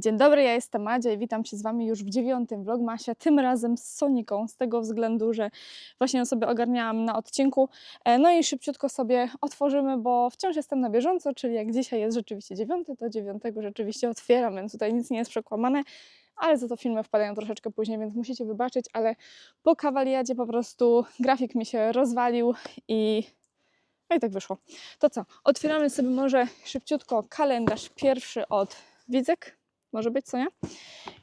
Dzień dobry, ja jestem Madzia i witam się z Wami już w dziewiątym vlogmasie, tym razem z Soniką, z tego względu, że właśnie ją sobie ogarniałam na odcinku. E, No i szybciutko sobie otworzymy, bo wciąż jestem na bieżąco, czyli jak dzisiaj jest rzeczywiście dziewiąty, to dziewiątego rzeczywiście otwieram, więc tutaj nic nie jest przekłamane, ale za to filmy wpadają troszeczkę później, więc musicie wybaczyć, ale po kawaliadzie po prostu grafik mi się rozwalił i no i tak wyszło. To co? Otwieramy sobie może szybciutko kalendarz pierwszy od Widzek. Może być, co nie?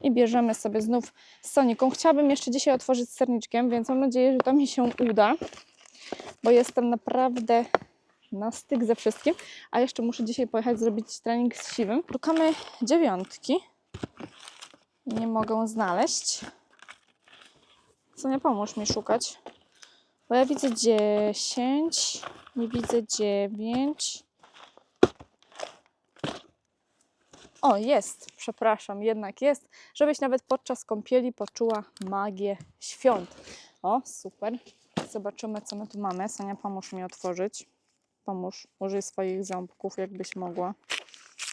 I bierzemy sobie znów z Soniką. Chciałabym jeszcze dzisiaj otworzyć z serniczkiem, więc mam nadzieję, że to mi się uda, bo jestem naprawdę na styk ze wszystkim. A jeszcze muszę dzisiaj pojechać zrobić trening z siwym. Szukamy dziewiątki. Nie mogę znaleźć. Co nie pomóż mi szukać. Bo ja widzę 10, nie widzę 9. O, jest, przepraszam, jednak jest, żebyś nawet podczas kąpieli poczuła magię świąt. O, super. Zobaczymy, co my tu mamy. Sania, pomóż mi otworzyć. Pomóż, użyj swoich ząbków, jakbyś mogła.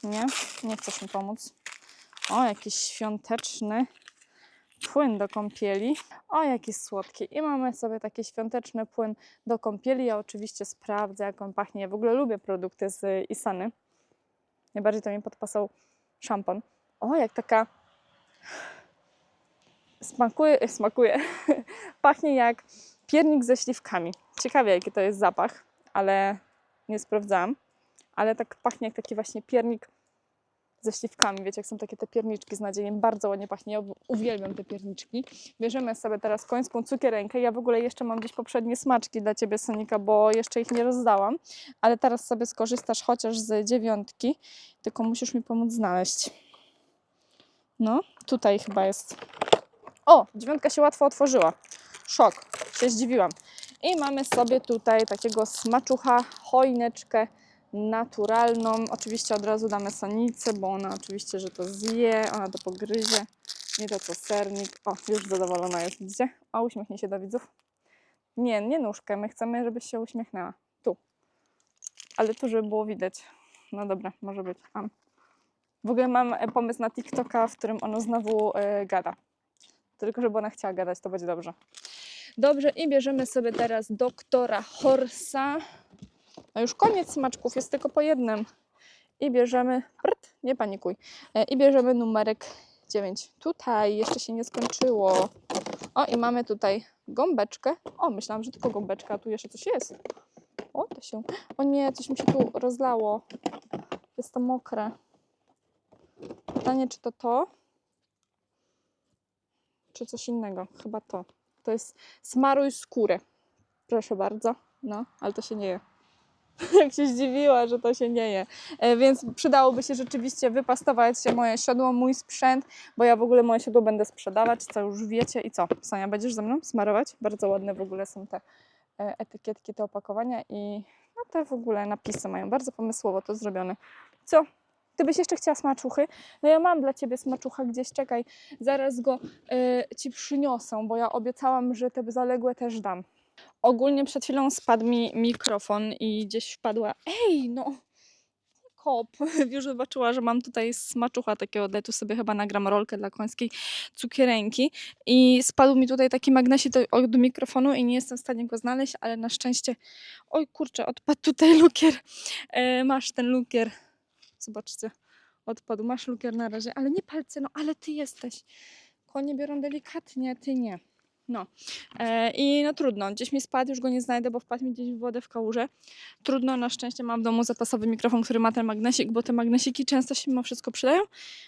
Nie? Nie chcesz mi pomóc? O, jakiś świąteczny płyn do kąpieli. O, jaki słodki. I mamy sobie taki świąteczny płyn do kąpieli. Ja oczywiście sprawdzę, jak on pachnie. Ja w ogóle lubię produkty z Isany. Najbardziej to mi podpasał szampon. O, jak taka. Smakuje, smakuje. Pachnie jak piernik ze śliwkami. Ciekawie, jaki to jest zapach, ale nie sprawdzałam. Ale tak pachnie jak taki właśnie piernik ze śliwkami. Wiecie, jak są takie te pierniczki z nadziejem. Bardzo ładnie pachnie. Ja uwielbiam te pierniczki. Bierzemy sobie teraz końską cukierękę. Ja w ogóle jeszcze mam gdzieś poprzednie smaczki dla Ciebie, Sonika, bo jeszcze ich nie rozdałam. Ale teraz sobie skorzystasz chociaż z dziewiątki. Tylko musisz mi pomóc znaleźć. No, tutaj chyba jest. O, dziewiątka się łatwo otworzyła. Szok, się zdziwiłam. I mamy sobie tutaj takiego smaczucha, choineczkę naturalną. Oczywiście od razu damy sonicy, bo ona oczywiście, że to zje, ona to pogryzie. Nie to co sernik. O, już zadowolona jest, widzicie? O, uśmiechnij się do widzów. Nie, nie nóżkę, my chcemy, żebyś się uśmiechnęła. Tu. Ale tu, żeby było widać. No dobra, może być. Am. W ogóle mam e, pomysł na TikToka, w którym ono znowu e, gada. Tylko żeby ona chciała gadać, to będzie dobrze. Dobrze, i bierzemy sobie teraz doktora Horsa. No już koniec smaczków, jest tylko po jednym. I bierzemy. Prrt, nie panikuj. E, I bierzemy numerek 9. Tutaj jeszcze się nie skończyło. O, i mamy tutaj gąbeczkę. O, myślałam, że tylko gąbeczka, a tu jeszcze coś jest. O, to się. O nie, coś mi się tu rozlało. Jest to mokre. Pytanie, czy to to? Czy coś innego? Chyba to. To jest smaruj skórę. Proszę bardzo. No, ale to się nie je. Jak się zdziwiła, że to się nie je. E, więc przydałoby się rzeczywiście wypastować moje siodło, mój sprzęt, bo ja w ogóle moje siodło będę sprzedawać, co już wiecie. I co? Sonia, będziesz ze mną smarować? Bardzo ładne w ogóle są te e, etykietki, te opakowania i no te w ogóle napisy mają bardzo pomysłowo to zrobione. Co? Ty byś jeszcze chciała smaczuchy? No ja mam dla ciebie smaczucha gdzieś, czekaj, zaraz go e, ci przyniosę, bo ja obiecałam, że te zaległe też dam. Ogólnie przed chwilą spadł mi mikrofon i gdzieś wpadła. Ej, no! Kop, już zobaczyła, że mam tutaj smaczucha takiego, tu sobie chyba nagram rolkę dla końskiej cukieręki i spadł mi tutaj taki magnesik do- mikrofonu i nie jestem w stanie go znaleźć, ale na szczęście, oj kurczę, odpadł tutaj lukier, e, masz ten lukier, zobaczcie, odpadł, masz lukier na razie, ale nie palce, no ale ty jesteś, konie biorą delikatnie, ty nie. No e, i no trudno, gdzieś mi spadł, już go nie znajdę, bo wpadł mi gdzieś w wodę w kałuże. Trudno, na szczęście mam w domu zapasowy mikrofon, który ma ten magnesik, bo te magnesiki często się mimo wszystko przydają,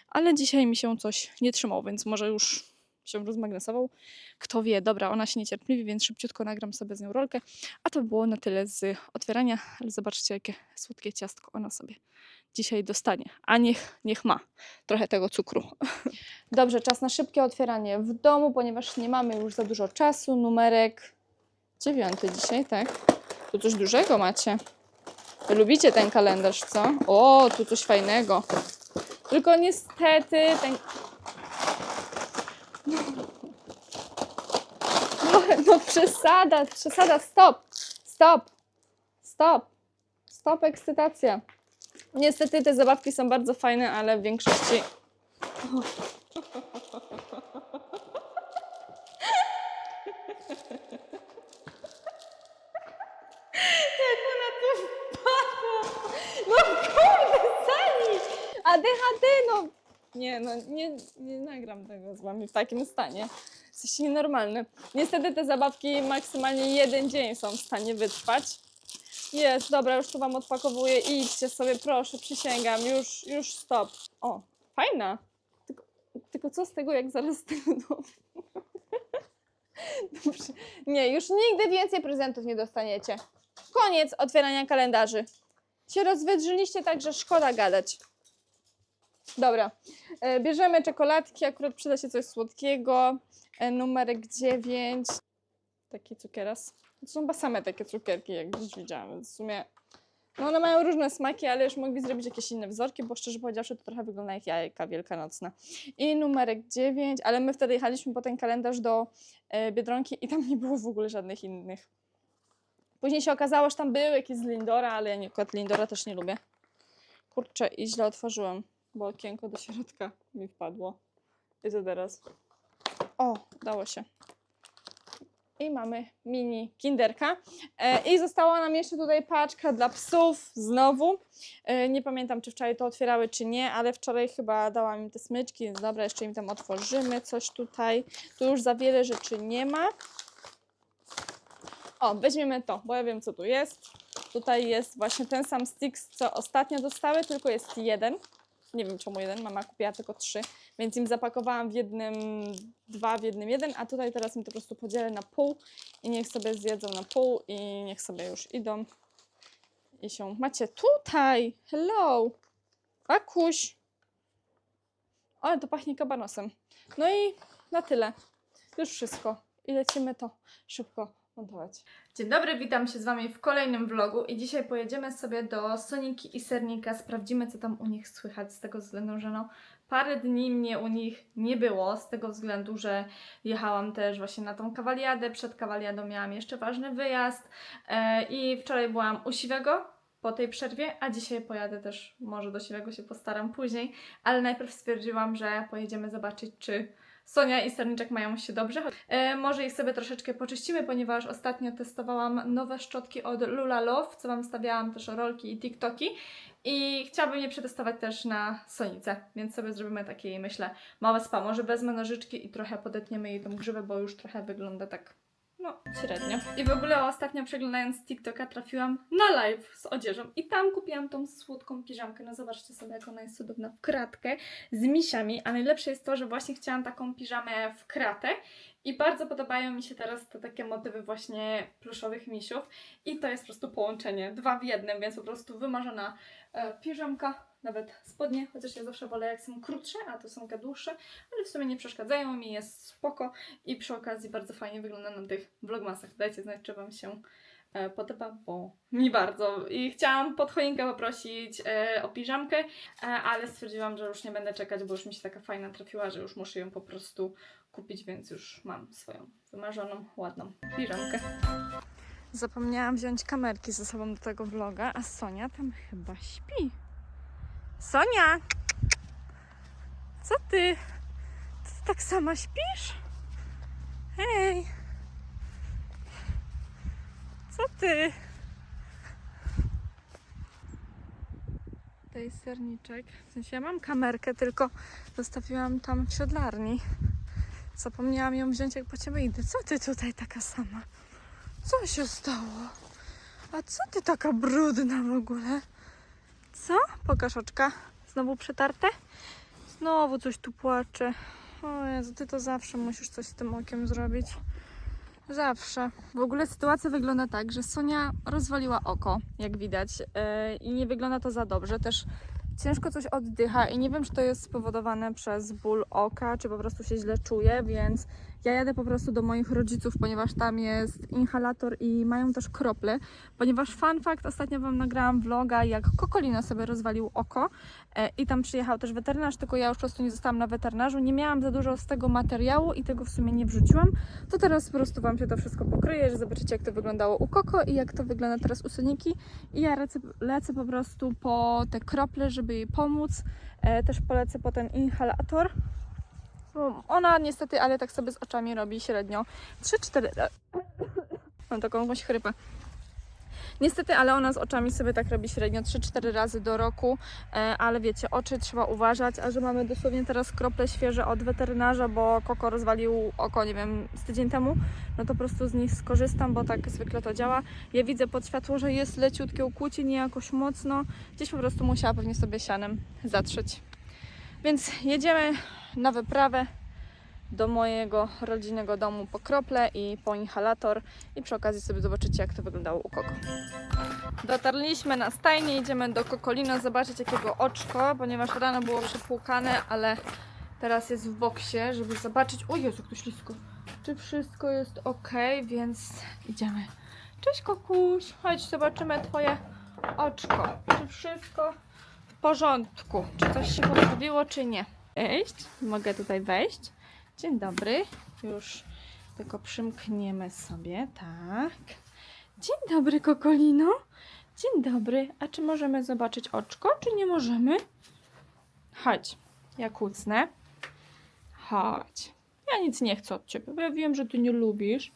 ale dzisiaj mi się coś nie trzymał, więc może już się rozmagnesował. Kto wie, dobra, ona się niecierpliwi, więc szybciutko nagram sobie z nią rolkę. A to było na tyle z otwierania, ale zobaczcie, jakie słodkie ciastko ona sobie dzisiaj dostanie. A niech, niech ma trochę tego cukru. Dobrze, czas na szybkie otwieranie w domu, ponieważ nie mamy już za dużo czasu. Numerek dziewiąty dzisiaj, tak? Tu coś dużego macie. Lubicie ten kalendarz, co? O, tu coś fajnego. Tylko niestety ten... No, no przesada, przesada, stop, stop, stop, stop, ekscytacja. Niestety te zabawki są bardzo fajne, ale w większości Jak ona tu wpadła! No kurde, Sani! ADHD, no! Nie, no nie, nie nagram tego z wami w takim stanie. Jesteście nienormalne. Niestety te zabawki maksymalnie jeden dzień są w stanie wytrwać. Jest, dobra, już tu wam odpakowuję. Idźcie sobie, proszę, przysięgam. Już, już stop. O, fajna. Tylko, tylko co z tego, jak zaraz z tego? Dobrze. Nie, już nigdy więcej prezentów nie dostaniecie. Koniec otwierania kalendarzy. Się rozwydrzyliście tak, że szkoda gadać. Dobra, e, bierzemy czekoladki, akurat przyda się coś słodkiego. E, numerek 9. Taki cukieras. To są chyba same takie cukierki, jak gdzieś widziałam, w sumie... No one mają różne smaki, ale już mogli zrobić jakieś inne wzorki, bo szczerze powiedziawszy to trochę wygląda jak jajka wielkanocne. I numerek 9, ale my wtedy jechaliśmy po ten kalendarz do e, Biedronki i tam nie było w ogóle żadnych innych. Później się okazało, że tam były jakieś z Lindora, ale ja nie, akurat Lindora też nie lubię. Kurczę, i źle otworzyłem, bo okienko do środka mi wpadło. I co teraz? O, udało się. I mamy mini kinderka. E, I została nam jeszcze tutaj paczka dla psów, znowu. E, nie pamiętam, czy wczoraj to otwierały, czy nie, ale wczoraj chyba dałam im te smyczki, dobra, jeszcze im tam otworzymy coś tutaj. Tu już za wiele rzeczy nie ma. O, weźmiemy to, bo ja wiem, co tu jest. Tutaj jest właśnie ten sam stick, co ostatnio dostały, tylko jest jeden. Nie wiem czemu jeden, mama kupiła tylko trzy, więc im zapakowałam w jednym dwa, w jednym jeden, a tutaj teraz im to po prostu podzielę na pół i niech sobie zjedzą na pół i niech sobie już idą. I się. Macie tutaj! Hello! Akuś! Ale to pachnie kabanosem. No i na tyle. Już wszystko. I lecimy to szybko montować. Dzień dobry, witam się z Wami w kolejnym vlogu i dzisiaj pojedziemy sobie do Soniki i Sernika, sprawdzimy co tam u nich słychać z tego względu, że no parę dni mnie u nich nie było, z tego względu, że jechałam też właśnie na tą kawaliadę, przed kawaliadą miałam jeszcze ważny wyjazd e, i wczoraj byłam u Siwego po tej przerwie, a dzisiaj pojadę też, może do Siwego się postaram później, ale najpierw stwierdziłam, że pojedziemy zobaczyć czy Sonia i Serniczek mają się dobrze. E, może ich sobie troszeczkę poczyścimy, ponieważ ostatnio testowałam nowe szczotki od Lula Love, co Wam stawiałam też rolki i TikToki. I chciałabym je przetestować też na Sonice, więc sobie zrobimy takie, myślę, małe spa. Może wezmę nożyczki i trochę podetniemy jej tą grzywę, bo już trochę wygląda tak no, średnio. I w ogóle ostatnio przeglądając TikToka trafiłam na live z odzieżą. I tam kupiłam tą słodką piżamkę. No zobaczcie sobie, jak ona jest cudowna. W kratkę z misiami, a najlepsze jest to, że właśnie chciałam taką piżamę w kratę. I bardzo podobają mi się teraz te takie motywy właśnie pluszowych misiów. I to jest po prostu połączenie, dwa w jednym, więc po prostu wymarzona e, piżamka, nawet spodnie, chociaż ja zawsze wolę jak są krótsze, a to są dłuższe, ale w sumie nie przeszkadzają mi, jest spoko i przy okazji bardzo fajnie wygląda na tych vlogmasach. Dajcie znać, czy Wam się e, podoba, bo mi bardzo. I chciałam pod choinkę poprosić e, o piżamkę, e, ale stwierdziłam, że już nie będę czekać, bo już mi się taka fajna trafiła, że już muszę ją po prostu kupić, więc już mam swoją wymarzoną, ładną piżamkę. Zapomniałam wziąć kamerki ze sobą do tego vloga, a Sonia tam chyba śpi. Sonia! Co ty? Ty tak sama śpisz? Hej! Co ty? Tutaj serniczek. W sensie ja mam kamerkę, tylko zostawiłam tam w siodlarni. Zapomniałam ją wziąć, jak po ciebie idę. Co ty tutaj taka sama? Co się stało? A co ty taka brudna w ogóle? Co? Pokaż oczka. Znowu przetarte? Znowu coś tu płacze. O Jezu, ty to zawsze musisz coś z tym okiem zrobić. Zawsze. W ogóle sytuacja wygląda tak, że Sonia rozwaliła oko, jak widać, yy, i nie wygląda to za dobrze. Też ciężko coś oddycha i nie wiem, czy to jest spowodowane przez ból oka, czy po prostu się źle czuje, więc ja jadę po prostu do moich rodziców, ponieważ tam jest inhalator i mają też krople. Ponieważ fun fact, ostatnio Wam nagrałam vloga, jak Kokolino sobie rozwalił oko e, i tam przyjechał też weterynarz, tylko ja już po prostu nie zostałam na weterynarzu, nie miałam za dużo z tego materiału i tego w sumie nie wrzuciłam, to teraz po prostu Wam się to wszystko pokryje, że zobaczycie jak to wyglądało u Koko i jak to wygląda teraz u Soniki i ja lecę, lecę po prostu po te krople, żeby jej pomóc. E, też polecę potem inhalator. Ona niestety, ale tak sobie z oczami robi średnio 3-4 razy. Mam taką jakąś chrypę. Niestety, ale ona z oczami sobie tak robi średnio 3-4 razy do roku, e, ale wiecie, oczy trzeba uważać, a że mamy dosłownie teraz krople świeże od weterynarza, bo Koko rozwalił oko, nie wiem, z tydzień temu, no to po prostu z nich skorzystam, bo tak zwykle to działa. Ja widzę pod światło, że jest leciutkie ukłucie, nie jakoś mocno, gdzieś po prostu musiała pewnie sobie sianem zatrzeć. Więc jedziemy na wyprawę do mojego rodzinnego domu po krople i po inhalator i przy okazji sobie zobaczycie jak to wyglądało u Koko. Dotarliśmy na stajnię, idziemy do Kokolino zobaczyć jakiego oczko, ponieważ rano było przypłukane, ale teraz jest w boksie, żeby zobaczyć, o Jezu, jak ślisko, czy wszystko jest ok, więc idziemy. Cześć Kokuś, chodź zobaczymy Twoje oczko, czy wszystko w porządku, czy coś się poprawiło, czy nie. Wejść, mogę tutaj wejść. Dzień dobry, już tylko przymkniemy sobie, tak. Dzień dobry, Kokolino. Dzień dobry. A czy możemy zobaczyć oczko, czy nie możemy? Chodź, ja kucnę. Chodź. Ja nic nie chcę od ciebie, bo ja wiem, że ty nie lubisz.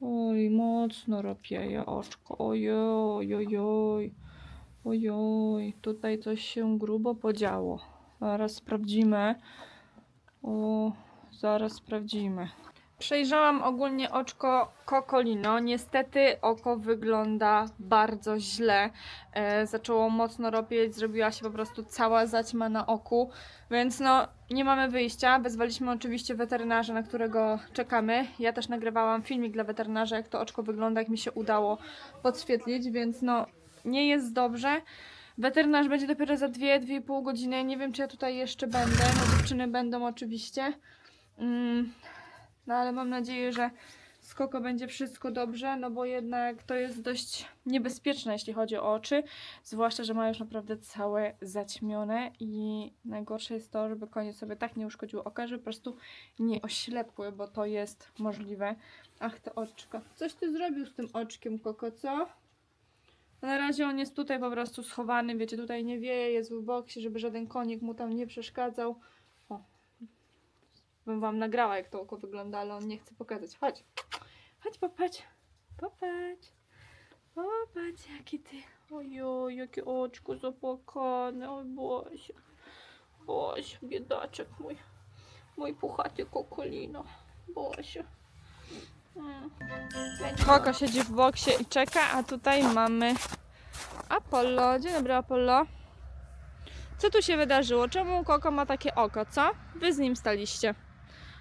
Oj, mocno rapieje oczko. Ojoj, ojoj. Ojoj, tutaj coś się grubo podziało. Zaraz sprawdzimy. O, zaraz sprawdzimy. Przejrzałam ogólnie oczko Kokolino. Niestety oko wygląda bardzo źle. E, zaczęło mocno robić, zrobiła się po prostu cała zaćma na oku, więc no nie mamy wyjścia. Wezwaliśmy oczywiście weterynarza, na którego czekamy. Ja też nagrywałam filmik dla weterynarza, jak to oczko wygląda, jak mi się udało podświetlić, więc no nie jest dobrze. Weterynarz będzie dopiero za 2-2,5 godziny. Nie wiem, czy ja tutaj jeszcze będę. No, dziewczyny będą oczywiście. Mm, no ale mam nadzieję, że z Koko będzie wszystko dobrze, no bo jednak to jest dość niebezpieczne, jeśli chodzi o oczy. Zwłaszcza, że ma już naprawdę całe zaćmione i najgorsze jest to, żeby koniec sobie tak nie uszkodził oka, że po prostu nie oślepły, bo to jest możliwe. Ach, te oczka. Coś ty zrobił z tym oczkiem, Koko, co? Na razie on jest tutaj po prostu schowany, wiecie, tutaj nie wieje, jest w boksie, żeby żaden konik mu tam nie przeszkadzał. O, bym wam nagrała, jak to oko wygląda, ale on nie chce pokazać. Chodź, chodź, popatrz, popatrz, popatrz, jaki ty, ojoj, jakie oczko zapłakane, oj Boże, Boże, biedaczek mój, mój puchaty kokolino, Boże. Mm. Koko siedzi w boksie i czeka, a tutaj mamy Apollo. Dzień dobry, Apollo. Co tu się wydarzyło? Czemu Koko ma takie oko, co? Wy z nim staliście.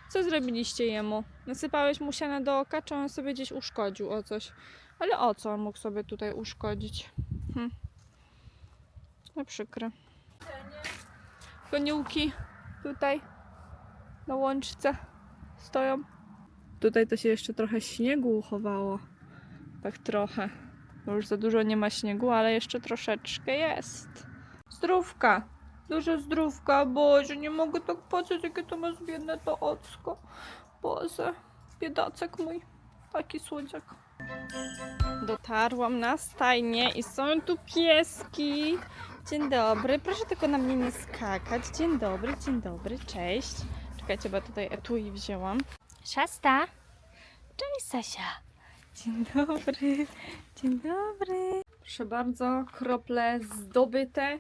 Co zrobiliście jemu? Nasypałeś mu siana do oka, czy on sobie gdzieś uszkodził o coś? Ale o co on mógł sobie tutaj uszkodzić? Hm. No przykre. Koniułki tutaj na łączce stoją. Tutaj to się jeszcze trochę śniegu uchowało. Tak trochę. Bo już za dużo nie ma śniegu, ale jeszcze troszeczkę jest. Zdrówka. Dużo zdrówka. Boże, nie mogę tak patrzeć, jakie to ma biedne to ocko. Boże, biedacek mój. Taki słodziak. Dotarłam na stajnię i są tu pieski. Dzień dobry, proszę tylko na mnie nie skakać. Dzień dobry, dzień dobry, cześć. Czekajcie, bo tutaj etui wzięłam. Szasta. Cześć Sasia. Dzień dobry. Dzień dobry. Proszę bardzo, krople zdobyte.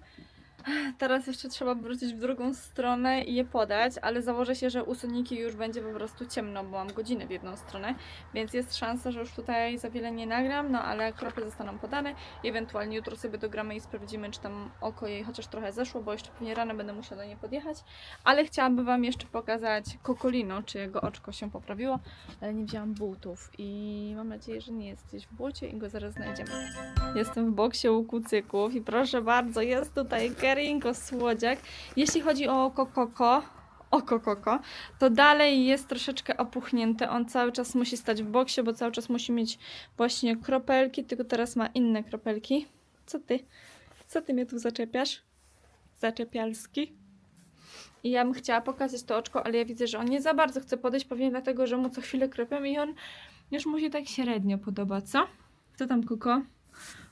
Teraz jeszcze trzeba wrócić w drugą stronę i je podać, ale założę się, że u Soniki już będzie po prostu ciemno, bo mam godzinę w jedną stronę, więc jest szansa, że już tutaj za wiele nie nagram, no ale krople zostaną podane. I ewentualnie jutro sobie dogramy i sprawdzimy, czy tam oko jej chociaż trochę zeszło, bo jeszcze pewnie rano będę musiała do niej podjechać, ale chciałabym Wam jeszcze pokazać Kokolino, czy jego oczko się poprawiło, ale nie wzięłam butów i mam nadzieję, że nie jest gdzieś w bucie i go zaraz znajdziemy. Jestem w boksie u kucyków i proszę bardzo, jest tutaj Kerinko Słodziak. Jeśli chodzi o Kokoko, o Kokoko, to dalej jest troszeczkę opuchnięty. On cały czas musi stać w boksie, bo cały czas musi mieć właśnie kropelki, tylko teraz ma inne kropelki. Co ty? Co ty mnie tu zaczepiasz? Zaczepialski? I ja bym chciała pokazać to oczko, ale ja widzę, że on nie za bardzo chce podejść, pewnie dlatego, że mu co chwilę kropią i on już mu się tak średnio podoba, co? Co tam, Koko?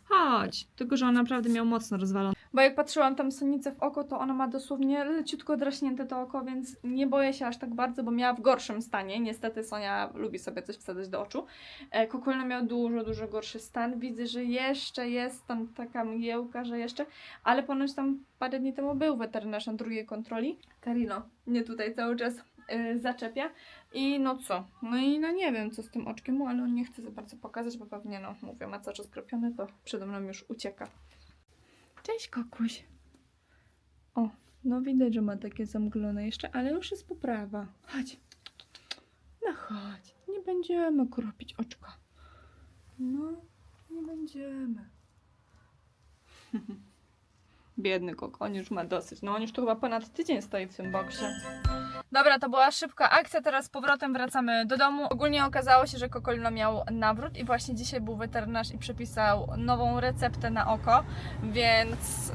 Chodź, tylko że on naprawdę miał mocno rozwalony. Bo jak patrzyłam tam Sonicę w oko, to ona ma dosłownie leciutko draśnięte to oko, więc nie boję się aż tak bardzo, bo miała w gorszym stanie. Niestety Sonia lubi sobie coś wsadzać do oczu. E, Kokolno miał dużo, dużo gorszy stan. Widzę, że jeszcze jest tam taka mgiełka, że jeszcze, ale ponoć tam parę dni temu był weterynarz na drugiej kontroli. Karino mnie tutaj cały czas y, zaczepia. I no co? No i no nie wiem, co z tym oczkiem mu, ale on nie chce za bardzo pokazać, bo pewnie, no mówię, ma cały czas skropiony, to przede mną już ucieka. Cześć, kokuś. O, no widać, że ma takie zamglone jeszcze, ale już jest poprawa. Chodź. No chodź. Nie będziemy kropić oczka. No, nie będziemy. Biedny kok, on już ma dosyć. No on już tu chyba ponad tydzień stoi w tym boksie. Dobra, to była szybka akcja, teraz z powrotem wracamy do domu. Ogólnie okazało się, że Kokolino miał nawrót i właśnie dzisiaj był weterynarz i przepisał nową receptę na oko, więc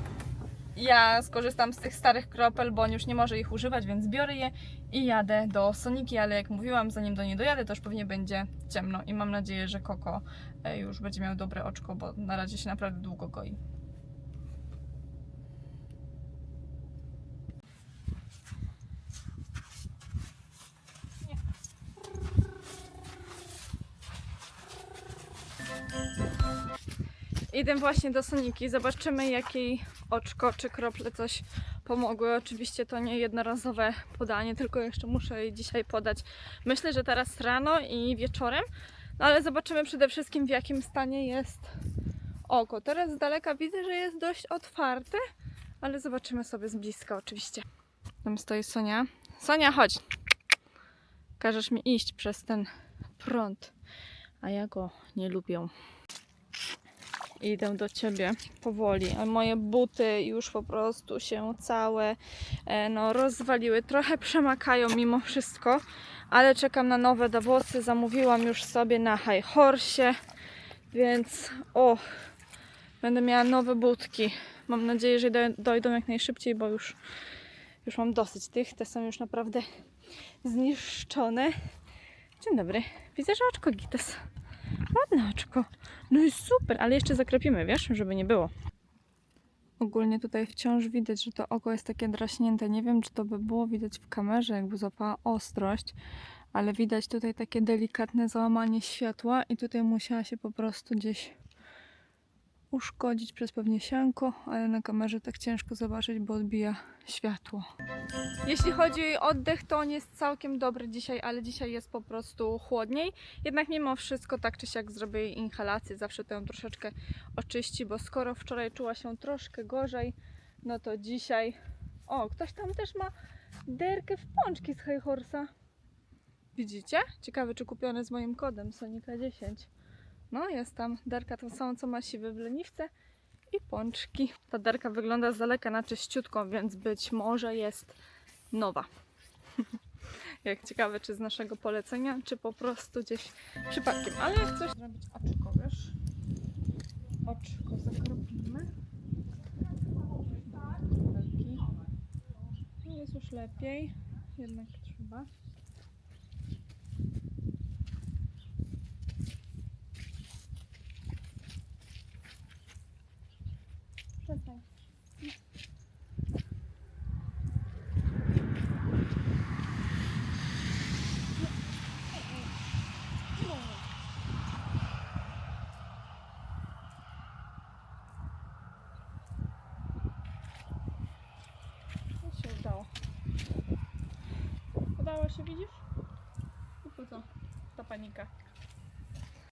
ja skorzystam z tych starych kropel, bo on już nie może ich używać, więc biorę je i jadę do Soniki, ale jak mówiłam, zanim do niej dojadę, to już pewnie będzie ciemno i mam nadzieję, że Koko e, już będzie miał dobre oczko, bo na razie się naprawdę długo goi. Idę właśnie do Soniki, zobaczymy jak jej oczko czy krople coś pomogły. Oczywiście to nie jednorazowe podanie, tylko jeszcze muszę jej dzisiaj podać. Myślę, że teraz rano i wieczorem, no ale zobaczymy przede wszystkim w jakim stanie jest oko. Teraz z daleka widzę, że jest dość otwarte, ale zobaczymy sobie z bliska oczywiście. Tam stoi Sonia. Sonia, chodź. Każesz mi iść przez ten prąd, a ja go nie lubię. Idę do ciebie powoli, moje buty już po prostu się całe e, no, rozwaliły. Trochę przemakają mimo wszystko, ale czekam na nowe do włosy. Zamówiłam już sobie na High Horse, więc o, będę miała nowe butki. Mam nadzieję, że doj- dojdą jak najszybciej, bo już, już mam dosyć tych. Te są już naprawdę zniszczone. Dzień dobry. Widzę, że oczko gites. Ładne oczko. No i super, ale jeszcze zakropimy, wiesz, żeby nie było. Ogólnie tutaj wciąż widać, że to oko jest takie draśnięte. Nie wiem, czy to by było widać w kamerze, jakby złapała ostrość, ale widać tutaj takie delikatne załamanie światła i tutaj musiała się po prostu gdzieś uszkodzić przez pewnie sianko, ale na kamerze tak ciężko zobaczyć, bo odbija światło. Jeśli chodzi o oddech, to on jest całkiem dobry dzisiaj, ale dzisiaj jest po prostu chłodniej. Jednak mimo wszystko, tak czy siak zrobię inhalację, zawsze ją troszeczkę oczyści, bo skoro wczoraj czuła się troszkę gorzej, no to dzisiaj... O, ktoś tam też ma derkę w pączki z High Horse'a. Widzicie? Ciekawe, czy kupione z moim kodem Sonika10. No, jest tam derka tą samą, co ma siwy w leniwce i pączki. Ta derka wygląda z daleka na czyściutką, więc być może jest nowa. Jak ciekawe, czy z naszego polecenia, czy po prostu gdzieś przypadkiem. Ale jak coś zrobić oczko, wiesz? Oczko zakropimy. No, Jest już lepiej, jednak trzeba. Przestań. No się udało. Udało